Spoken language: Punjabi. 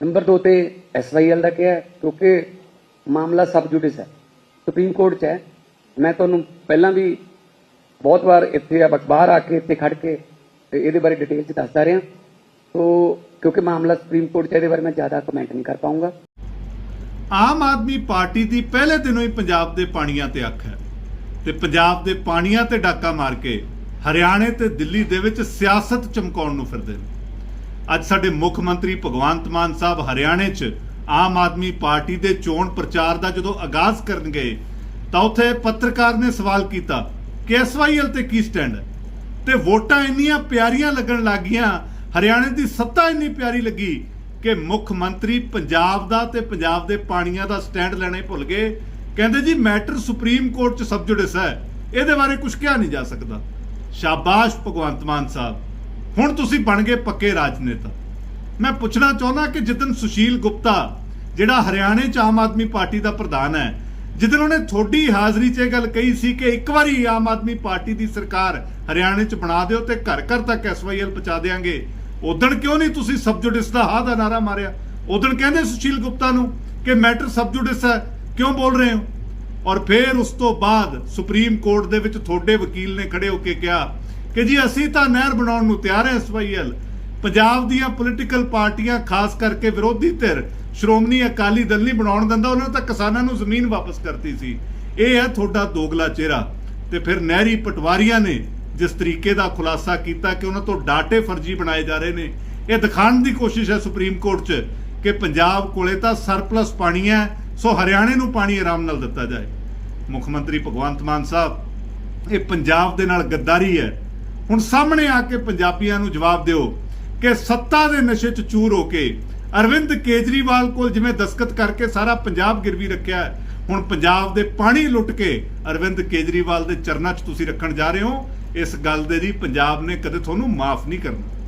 ਨੰਬਰ 2 ਤੇ ਐਸਵਾਈਐਲ ਦਾ ਕਿਹਾ ਕਿਉਂਕਿ ਮਾਮਲਾ ਸਬ ਜੁਡਿਸ ਹੈ। ਸੁਪਰੀਮ ਕੋਰਟ 'ਚ ਹੈ। ਮੈਂ ਤੁਹਾਨੂੰ ਪਹਿਲਾਂ ਵੀ ਬਹੁਤ ਵਾਰ ਇੱਥੇ ਆ ਬਾਹਰ ਆ ਕੇ ਇੱਥੇ ਖੜ ਕੇ ਤੇ ਇਹਦੇ ਬਾਰੇ ਡਿਟੇਲ 'ਚ ਦੱਸਦਾ ਰਿਹਾ। ਸੋ ਕਿਉਂਕਿ ਮਾਮਲਾ ਸੁਪਰੀਮ ਕੋਰਟ 'ਚ ਇਹਦੇ ਬਾਰੇ ਮੈਂ ਜ਼ਿਆਦਾ ਕਮੈਂਟ ਨਹੀਂ ਕਰ ਪਾਉਂਗਾ ਆਮ ਆਦਮੀ ਪਾਰਟੀ ਦੀ ਪਹਿਲੇ ਦਿਨੋਂ ਹੀ ਪੰਜਾਬ ਦੇ ਪਾਣੀਆਂ ਤੇ ਅੱਖ ਹੈ। ਤੇ ਪੰਜਾਬ ਦੇ ਪਾਣੀਆਂ ਤੇ ਡਾਕਾ ਮਾਰ ਕੇ ਹਰਿਆਣੇ ਤੇ ਦਿੱਲੀ ਦੇ ਵਿੱਚ ਸਿਆਸਤ ਚਮਕਾਉਣ ਨੂੰ ਫਿਰਦੇ ਨੇ। ਅੱਜ ਸਾਡੇ ਮੁੱਖ ਮੰਤਰੀ ਭਗਵੰਤ ਮਾਨ ਸਾਹਿਬ ਹਰਿਆਣੇ 'ਚ ਆਮ ਆਦਮੀ ਪਾਰਟੀ ਦੇ ਚੋਣ ਪ੍ਰਚਾਰ ਦਾ ਜਦੋਂ ਆਗਾਜ਼ ਕਰਨ ਗਏ ਤਾਂ ਉੱਥੇ ਪੱਤਰਕਾਰ ਨੇ ਸਵਾਲ ਕੀਤਾ ਕਿ ਐਸਵਾਈਐਲ ਤੇ ਕੀ ਸਟੈਂਡ? ਹੈ ਤੇ ਵੋਟਾਂ ਇੰਨੀਆਂ ਪਿਆਰੀਆਂ ਲੱਗਣ ਲੱਗੀਆਂ ਹਰਿਆਣੇ ਦੀ ਸੱਤਾ ਇੰਨੀ ਪਿਆਰੀ ਲੱਗੀ ਕਿ ਮੁੱਖ ਮੰਤਰੀ ਪੰਜਾਬ ਦਾ ਤੇ ਪੰਜਾਬ ਦੇ ਪਾਣੀਆਂ ਦਾ ਸਟੈਂਡ ਲੈਣੇ ਭੁੱਲ ਗਏ। ਕਹਿੰਦੇ ਜੀ, ਮੈਟਰ ਸੁਪਰੀਮ ਕੋਰਟ 'ਚ ਸਬਜੁਡਿਸ ਹੈ ਇਹਦੇ ਬਾਰੇ ਕੁਝ ਕਿਹਾ ਨਹੀਂ ਜਾ ਸਕਦਾ। ਸ਼ਾਬਾਸ਼ ਭਗਵੰਤ ਮਾਨ ਸਾਹਿਬ। ਹੁਣ ਤੁਸੀਂ ਬਣ ਗਏ ਪੱਕੇ ਰਾਜਨੇਤਾ। ਮੈਂ ਪੁੱਛਣਾ ਚਾਹੁੰਦਾ ਕਿ ਜਿੱਦਨ ਸੁਸ਼ੀਲ ਗੁਪਤਾ, ਜਿਹੜਾ ਹਰਿਆਣੇ 'ਚ ਆਮ ਆਦਮੀ ਪਾਰਟੀ ਦਾ ਪ੍ਰਧਾਨ ਹੈ ਜਿੱਦਨ ਉਹਨੇ ਥੋੜੀ ਹਾਜ਼ਰੀ 'ਚ ਇਹ ਗੱਲ ਕਹੀ ਸੀ ਕਿ ਇੱਕ ਵਾਰੀ ਆਮ ਆਦਮੀ ਪਾਰਟੀ ਦੀ ਸਰਕਾਰ ਹਰਿਆਣੇ 'ਚ ਬਣਾ ਦਿਓ ਤੇ ਘਰ ਘਰ ਤੱਕ ਐਸਵਾਈਐਲ ਪਹੁੰਚਾ ਦੇਾਂਗੇ ਉਦਣ ਕਿਉਂ ਨਹੀਂ ਤੁਸੀਂ ਸਬਜੁਡਿਸ ਦਾ ਹਾਂ ਦਾ ਨਾਰਾ ਮਾਰਿਆ? ਉਦਣ ਕਹਿੰਦੇ ਸੁਸ਼ੀਲ ਗੁਪਤਾ ਨੂੰ ਕਿ ਮੈਟਰ ਸਬਜੁਡਿਸ ਹੈ, ਕਿਉਂ ਬੋਲ ਰਹੇ ਹੋ? ਔਰ ਫਿਰ ਉਸ ਤੋਂ ਬਾਅਦ ਸੁਪਰੀਮ ਕੋਰਟ ਦੇ ਵਿੱਚ ਤੁਹਾਡੇ ਵਕੀਲ ਨੇ ਖੜੇ ਹੋ ਕੇ ਕਿਹਾ ਕਿ ਜੀ ਅਸੀਂ ਤਾਂ ਨਹਿਰ ਬਣਾਉਣ ਨੂੰ ਤਿਆਰ ਹਾਂ ਐਸਵਾਈਐਲ ਪੰਜਾਬ ਦੀਆਂ ਪੋਲੀਟੀਕਲ ਪਾਰਟੀਆਂ, ਖਾਸ ਕਰਕੇ ਵਿਰੋਧੀ ਧਿਰ, ਸ਼੍ਰੋਮਣੀ ਅਕਾਲੀ ਦਲ ਨਹੀਂ ਬਣਾਉਣ ਦਿੰਦਾ, ਉਹਨਾਂ ਨੇ ਤਾਂ ਕਿਸਾਨਾਂ ਨੂੰ ਜ਼ਮੀਨ ਵਾਪਸ ਕਰਤੀ ਸੀ। ਇਹ ਹੈ ਤੁਹਾਡਾ ਦੋਗਲਾ ਚਿਹਰਾ। ਤੇ ਫਿਰ ਨਹਿਰੀ ਪਟਵਾਰੀਆਂ ਨੇ ਜਿਸ ਤਰੀਕੇ ਦਾ ਖੁਲਾਸਾ ਕੀਤਾ ਕਿ ਉਹਨਾਂ ਤੋਂ ਡਾਟੇ ਫਰਜ਼ੀ ਬਣਾਏ ਜਾ ਰਹੇ ਨੇ, ਇਹ ਦਿਖਾਉਣ ਦੀ ਕੋਸ਼ਿਸ਼ ਹੈ ਸੁਪਰੀਮ ਕੋਰਟ 'ਚ ਕਿ ਪੰਜਾਬ ਕੋਲੇ ਤਾਂ ਸਰਪਲਸ ਪਾਣੀ ਹੈ, ਸੋ ਹਰਿਆਣੇ ਨੂੰ ਪਾਣੀ ਆਰਾਮ ਨਾਲ ਦਿੱਤਾ ਜਾਏ। ਮੁੱਖ ਮੰਤਰੀ ਭਗਵੰਤ ਮਾਨ ਸਾਹਿਬ, ਇਹ ਪੰਜਾਬ ਦੇ ਨਾਲ ਗੱਦਾਰੀ ਹੈ। ਹੁਣ ਸਾਹਮਣੇ ਆ ਕੇ ਪੰਜਾਬੀਆਂ ਨੂੰ ਜਵਾਬ ਦਿਓ ਕਿ ਸੱਤਾ ਦੇ ਨਸ਼ੇ 'ਚ ਚੂਰ ਹੋ ਕੇ ਅਰਵਿੰਦ ਕੇਜਰੀਵਾਲ ਕੋਲ ਜਿਵੇਂ ਦਸਕਤ ਕਰਕੇ ਸਾਰਾ ਪੰਜਾਬ ਗਿਰਵੀ ਰੱਖਿਆ ਹੁਣ ਪੰਜਾਬ ਦੇ ਪਾਣੀ ਲੁੱਟ ਕੇ ਅਰਵਿੰਦ ਕੇਜਰੀਵਾਲ ਦੇ ਚਰਨਾਂ 'ਚ ਤੁਸੀਂ ਰੱਖਣ ਜਾ ਰਹੇ ਹੋ, ਇਸ ਗੱਲ ਦੇ ਲਈ ਪੰਜਾਬ ਨੇ ਕਦੇ ਤੁਹਾਨੂੰ ਮਾਫ ਨਹੀਂ ਕਰਨਾ।